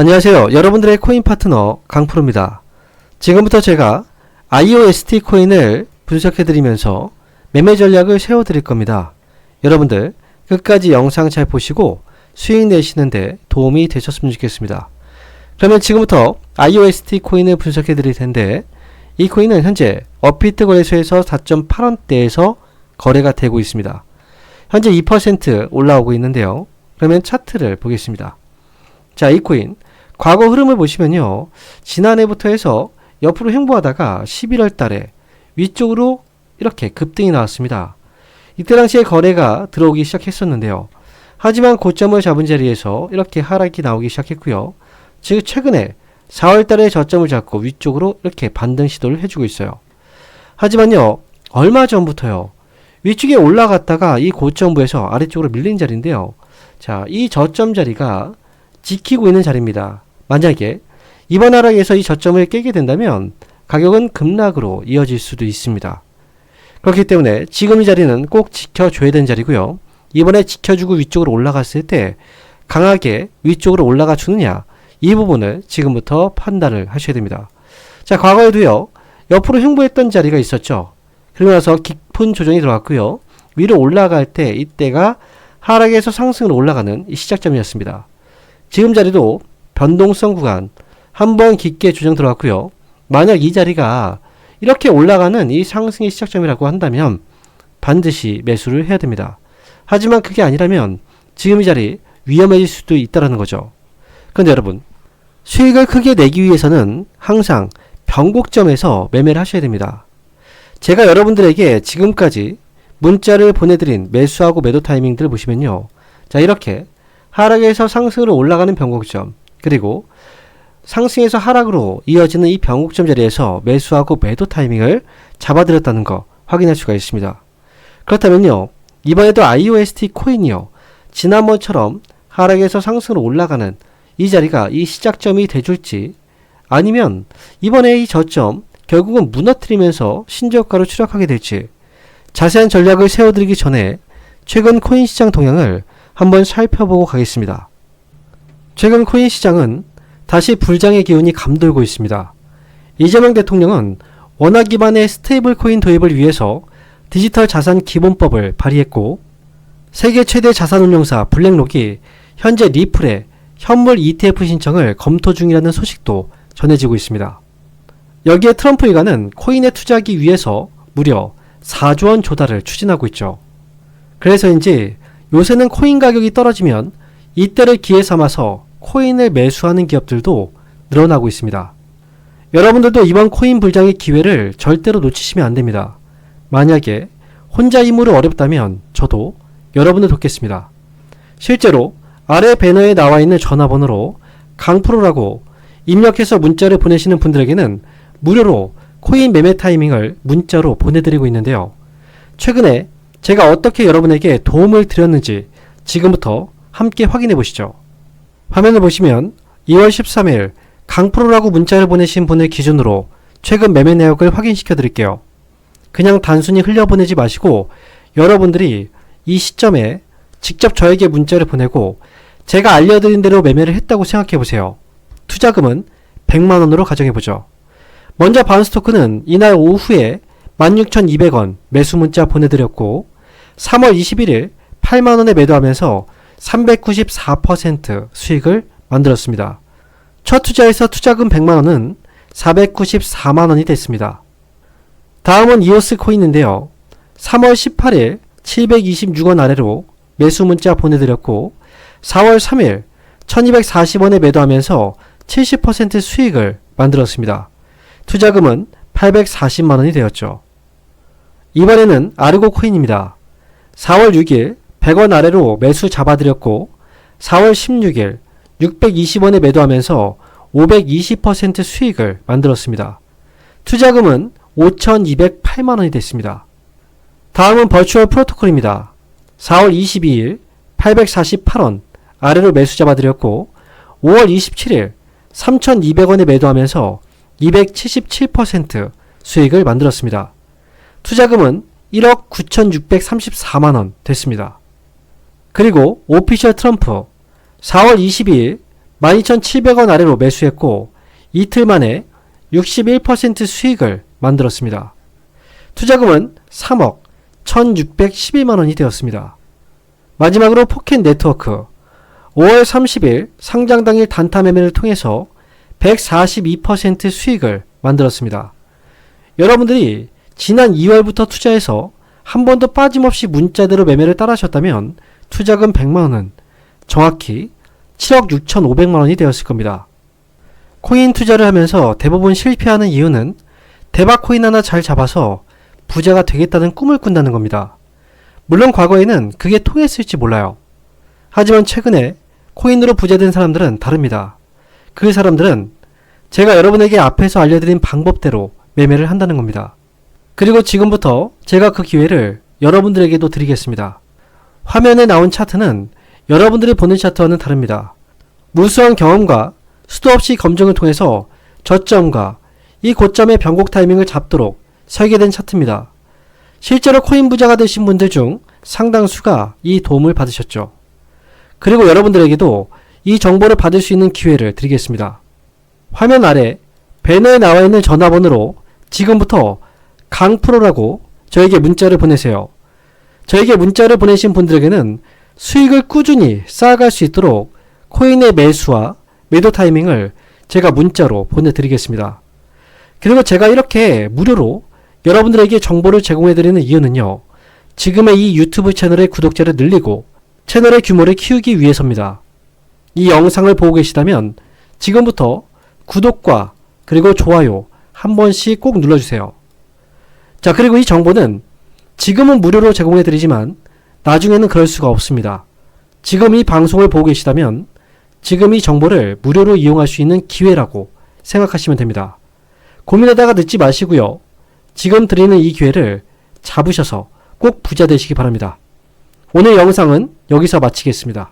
안녕하세요. 여러분들의 코인 파트너 강프로입니다. 지금부터 제가 IOST 코인을 분석해드리면서 매매 전략을 세워드릴 겁니다. 여러분들 끝까지 영상 잘 보시고 수익 내시는데 도움이 되셨으면 좋겠습니다. 그러면 지금부터 IOST 코인을 분석해 드릴 텐데 이 코인은 현재 업비트 거래소에서 4.8원대에서 거래가 되고 있습니다. 현재 2% 올라오고 있는데요. 그러면 차트를 보겠습니다. 자, 이 코인 과거 흐름을 보시면요. 지난해부터 해서 옆으로 횡보하다가 11월 달에 위쪽으로 이렇게 급등이 나왔습니다. 이때 당시에 거래가 들어오기 시작했었는데요. 하지만 고점을 잡은 자리에서 이렇게 하락이 나오기 시작했고요. 지금 최근에 4월 달에 저점을 잡고 위쪽으로 이렇게 반등 시도를 해주고 있어요. 하지만요, 얼마 전부터요, 위쪽에 올라갔다가 이 고점부에서 아래쪽으로 밀린 자리인데요. 자, 이 저점 자리가 지키고 있는 자리입니다. 만약에 이번 하락에서 이 저점을 깨게 된다면 가격은 급락으로 이어질 수도 있습니다. 그렇기 때문에 지금 이 자리는 꼭 지켜줘야 되는 자리고요. 이번에 지켜주고 위쪽으로 올라갔을 때 강하게 위쪽으로 올라가 주느냐 이 부분을 지금부터 판단을 하셔야 됩니다. 자, 과거에도요. 옆으로 횡보했던 자리가 있었죠. 그러고 나서 깊은 조정이 들어왔고요. 위로 올라갈 때 이때가 하락에서 상승으로 올라가는 이 시작점이었습니다. 지금 자리도 변동성 구간 한 번 깊게 조정 들어왔고요. 만약 이 자리가 이렇게 올라가는 이 상승의 시작점이라고 한다면 반드시 매수를 해야 됩니다. 하지만 그게 아니라면 지금 이 자리 위험해질 수도 있다는 거죠. 그런데 여러분 수익을 크게 내기 위해서는 항상 변곡점에서 매매를 하셔야 됩니다. 제가 여러분들에게 지금까지 문자를 보내드린 매수하고 매도 타이밍들을 보시면요. 자, 이렇게 하락에서 상승으로 올라가는 변곡점, 그리고 상승에서 하락으로 이어지는 이 변곡점 자리에서 매수하고 매도 타이밍을 잡아드렸다는 거 확인할 수가 있습니다. 그렇다면요. 이번에도 IOST 코인이요. 지난번처럼 하락에서 상승으로 올라가는 이 자리가 이 시작점이 돼줄지 아니면 이번에 이 저점 결국은 무너뜨리면서 신저가로 추락하게 될지 자세한 전략을 세워드리기 전에 최근 코인 시장 동향을 한번 살펴보고 가겠습니다. 최근 코인 시장은 다시 불장의 기운이 감돌고 있습니다. 이재명 대통령은 원화 기반의 스테이블 코인 도입을 위해서 디지털 자산 기본법을 발의했고 세계 최대 자산 운용사 블랙록이 현재 리플에 현물 ETF 신청을 검토 중이라는 소식도 전해지고 있습니다. 여기에 트럼프 일가는 코인에 투자하기 위해서 무려 4조 원 조달을 추진하고 있죠. 그래서인지 요새는 코인 가격이 떨어지면 이때를 기회 삼아서 코인을 매수하는 기업들도 늘어나고 있습니다. 여러분들도 이번 코인 불장의 기회를 절대로 놓치시면 안 됩니다. 만약에 혼자 임무를 어렵다면 저도 여러분을 돕겠습니다. 실제로 아래 배너에 나와 있는 전화번호로 강프로라고 입력해서 문자를 보내시는 분들에게는 무료로 코인 매매 타이밍을 문자로 보내드리고 있는데요. 최근에 제가 어떻게 여러분에게 도움을 드렸는지 지금부터 함께 확인해 보시죠. 화면을 보시면 2월 13일 강프로라고 문자를 보내신 분을 기준으로 최근 매매 내역을 확인시켜 드릴게요. 그냥 단순히 흘려보내지 마시고 여러분들이 이 시점에 직접 저에게 문자를 보내고 제가 알려드린 대로 매매를 했다고 생각해 보세요. 투자금은 100만원으로 가정해 보죠. 먼저 반스토크는 이날 오후에 16,200원 매수 문자 보내드렸고 3월 21일 8만원에 매도하면서 394% 수익을 만들었습니다. 첫 투자에서 투자금 100만원은 494만원이 됐습니다. 다음은 이오스 코인인데요. 3월 18일 726원 아래로 매수 문자 보내드렸고 4월 3일 1240원에 매도하면서 70% 수익을 만들었습니다. 투자금은 840만원이 되었죠. 이번에는 아르고 코인입니다. 4월 6일 100원 아래로 매수 잡아드렸고 4월 16일 620원에 매도하면서 520% 수익을 만들었습니다. 투자금은 5,208만원이 됐습니다. 다음은 버추얼 프로토콜입니다. 4월 22일 848원 아래로 매수 잡아드렸고 5월 27일 3,200원에 매도하면서 277% 수익을 만들었습니다. 투자금은 1억 9,634만원 됐습니다. 그리고 오피셜 트럼프 4월 22일 12,700원 아래로 매수했고 이틀 만에 61% 수익을 만들었습니다. 투자금은 3억 1,612만 원이 되었습니다. 마지막으로 포켓 네트워크 5월 30일 상장 당일 단타 매매를 통해서 142% 수익을 만들었습니다. 여러분들이 지난 2월부터 투자해서 한 번도 빠짐없이 문자대로 매매를 따라하셨다면 투자금 100만원은 정확히 7억 6,500만원이 되었을 겁니다. 코인 투자를 하면서 대부분 실패하는 이유는 대박 코인 하나 잘 잡아서 부자가 되겠다는 꿈을 꾼다는 겁니다. 물론 과거에는 그게 통했을지 몰라요. 하지만 최근에 코인으로 부자된 사람들은 다릅니다. 그 사람들은 제가 여러분에게 앞에서 알려드린 방법대로 매매를 한다는 겁니다. 그리고 지금부터 제가 그 기회를 여러분들에게도 드리겠습니다. 화면에 나온 차트는 여러분들이 보는 차트와는 다릅니다. 무수한 경험과 수도 없이 검증을 통해서 저점과 이 고점의 변곡 타이밍을 잡도록 설계된 차트입니다. 실제로 코인 부자가 되신 분들 중 상당수가 이 도움을 받으셨죠. 그리고 여러분들에게도 이 정보를 받을 수 있는 기회를 드리겠습니다. 화면 아래 배너에 나와 있는 전화번호로 지금부터 강프로라고 저에게 문자를 보내세요. 저에게 문자를 보내신 분들에게는 수익을 꾸준히 쌓아갈 수 있도록 코인의 매수와 매도 타이밍을 제가 문자로 보내드리겠습니다. 그리고 제가 이렇게 무료로 여러분들에게 정보를 제공해드리는 이유는요. 지금의 이 유튜브 채널의 구독자를 늘리고 채널의 규모를 키우기 위해서입니다. 이 영상을 보고 계시다면 지금부터 구독과 그리고 좋아요 한 번씩 꼭 눌러주세요. 자, 그리고 이 정보는 지금은 무료로 제공해 드리지만 나중에는 그럴 수가 없습니다. 지금 이 방송을 보고 계시다면 지금 이 정보를 무료로 이용할 수 있는 기회라고 생각하시면 됩니다. 고민하다가 늦지 마시고요. 지금 드리는 이 기회를 잡으셔서 꼭 부자 되시기 바랍니다. 오늘 영상은 여기서 마치겠습니다.